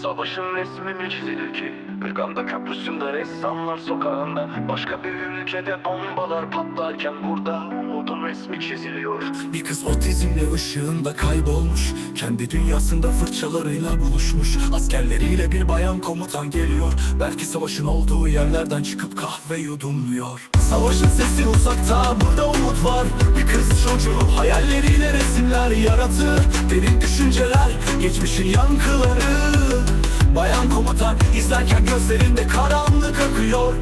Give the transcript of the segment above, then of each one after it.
Savaşın resmi mi çizilir ki? Ürganda köprüsünde ressamlar sokağında Başka bir ülkede bombalar patlarken burada Umudun resmi çiziliyor. Bir kız otizmle ışığında kaybolmuş. Kendi dünyasında fırçalarıyla buluşmuş. Askerleriyle bir bayan komutan geliyor. Belki savaşın olduğu yerlerden çıkıp kahve yudumluyor. Savaşın sesi uzakta burada umut var. Bir kız çocuğu hayalleriyle resimler yaratır Derin düşünceler geçmişin yankıları. Bayan komutan izlerken gözlerinde karanlık akıyor.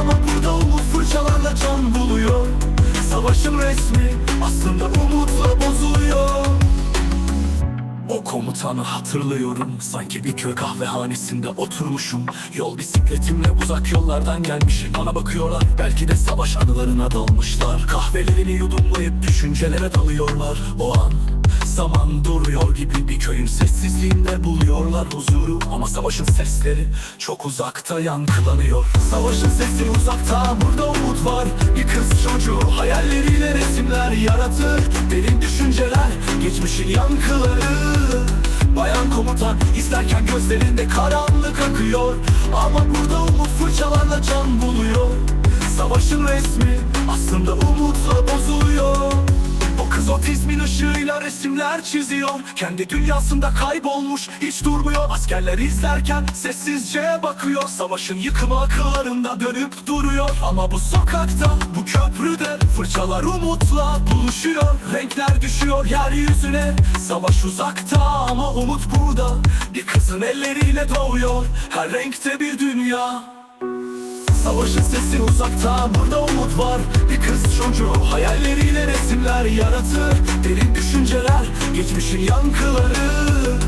Ama burada umut fırçalarla can buluyor Savaşın resmi aslında umutla bozuluyor o komutanı hatırlıyorum Sanki bir köy kahvehanesinde oturmuşum. Yol bisikletimle uzak yollardan gelmiş Bana bakıyorlar. Belki de savaş anılarına dalmışlar. Kahvelerini yudumlayıp düşüncelere dalıyorlar. O an zaman duruyor gibi bir köyün sessizliğinde buluyorlar huzuru. Ama savaşın sesleri çok uzakta yankılanıyor. Savaşın sesi uzakta burada umut var. Bir kız çocuğu hayalleriyle resimler yaratır. Derin düşünceler geçmişin yankıları. Bayan komutan izlerken gözlerinde karanlık akıyor. Ama burada umut fırçalarla can buluyor. Savaşın resmi aslında umutla bozuluyor. O kız otizmin ışığıyla resimler çiziyor. Kendi dünyasında kaybolmuş hiç durmuyor. Askerler izlerken sessizce bakıyor. Savaşın yıkımı akıllarında dönüp duruyor. Ama bu sokakta bu köprüde Fırçalar umutla buluşuyor. Renkler düşüyor yeryüzüne. Savaş uzakta ama umut burada. Bir kızın elleriyle doğuyor. Her renkte bir dünya Savaşın sesi uzakta burada umut var. Bir kız çocuğu hayalleriyle resimler yaratır. Derin düşünceler geçmişin yankıları.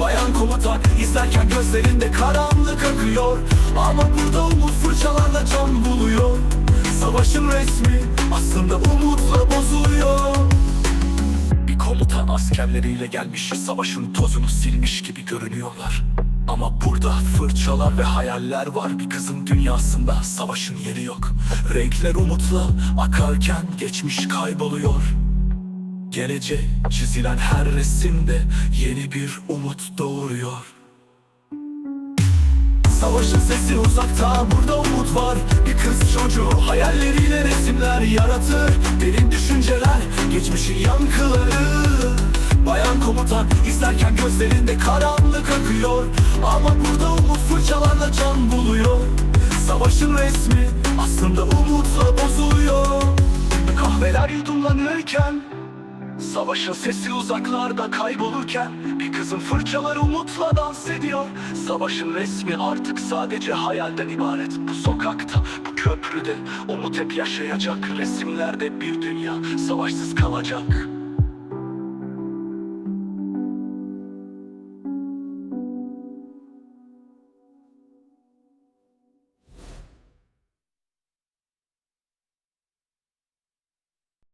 Bayan komutan izlerken gözlerinde karanlık akıyor. Ama burada umut fırçalarla can buluyor. Savaşın resmi aslında umutla bozuluyor. Bir komutan askerleriyle gelmiş Savaşın tozunu silmiş gibi görünüyorlar Ama burada fırçalar ve hayaller var. Bir kızın dünyasında savaşın yeri yok. Renkler umutla akarken geçmiş kayboluyor. Geleceğe çizilen her resimde yeni bir umut doğuruyor. Savaşın sesi uzakta burada umut var. Bir kız çocuğu hayalleriyle resimler yaratır. Derin düşünceler geçmişin yankıları Bayan komutan izlerken gözlerinde karanlık akıyor. Ama burada umut fırçalarla can buluyor. Savaşın resmi aslında umutla bozuluyor. Kahveler yudumlanırken Savaşın sesi uzaklarda kaybolurken Bir kızın fırçaları umutla dans ediyor. Savaşın resmi artık sadece hayalden ibaret. Bu sokakta, bu köprüde Umut hep yaşayacak. Resimlerde bir dünya savaşsız kalacak